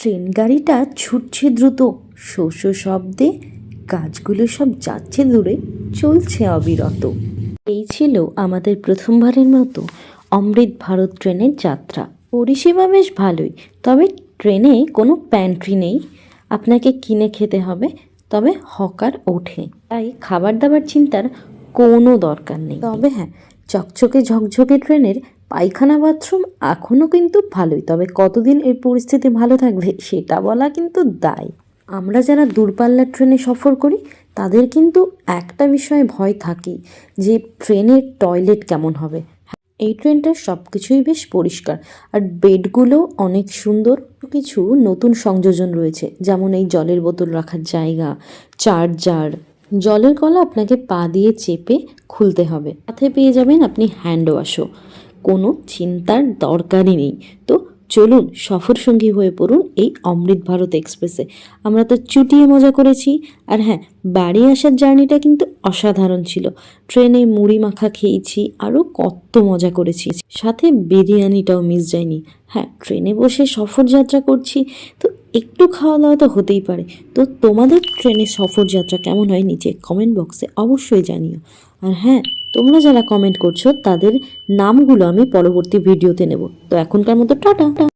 Train গাড়িটা ছুটছে দ্রুত। শো শব্দে কাজগুলো সব যাচ্ছে দূরে, চলছে অবিরত। এই ছিল আমাদের প্রথমবারের মতো অমৃত ভারত ট্রেনের যাত্রা। পরিষেবা বেশ ভালোই, তবে ট্রেনে কোনো প্যান্ট্রি নেই। আপনাকে কিনে খেতে হবে, তবে হকার ওঠে। তাই খাবার দাবার চিন্তার কোনো দরকার নেই। তবে হ্যাঁ চকচকে ঝকঝকে ট্রেনের পায়খানা বাথরুম এখনও কিন্তু ভালোই, তবে কতদিন এর পরিস্থিতি ভালো থাকবে সেটা বলা কিন্তু দায়। আমরা যারা দূরপাল্লার ট্রেনে সফর করি, তাদের কিন্তু একটা বিষয়ে ভয় থাকেই যে ট্রেনের টয়লেট কেমন হবে। এই ট্রেনটার সব কিছুই বেশ পরিষ্কার, আর বেডগুলো অনেক সুন্দর। কিছু নতুন সংযোজন রয়েছে, যেমন এই জলের বোতল রাখার জায়গা, চার্জার। জলের কলা আপনাকে পা দিয়ে চেপে খুলতে হবে। সাথে পেয়ে যাবেন আপনি হ্যান্ড ওয়াশও। কোনো চিন্তার দরকারই নেই। তো চলুন সফর সঙ্গী হয়ে পড়ুন এই অমৃত ভারত এক্সপ্রেসে। আমরা তো চুটিয়ে মজা করেছি। আর হ্যাঁ বাড়ি আসার জার্নিটা কিন্তু অসাধারণ ছিল। ট্রেনে মুড়ি মাখা খেয়েছি আরও কত মজা করেছি। সাথে বিরিয়ানিটাও মিস যায়নি। হ্যাঁ ট্রেনে বসে সফর যাত্রা করছি। তো একটু খাওয়া দাওয়া তো হতেই পারে। তো তোমাদের ট্রেনের সফর যাত্রা কেমন হয় নিচে কমেন্ট বক্সে অবশ্যই জানিও। আর হ্যাঁ তোমরা যারা কমেন্ট করছ, তাদের নামগুলো আমি পরবর্তী ভিডিওতে নেব। তো এখনকার মতো টাটা।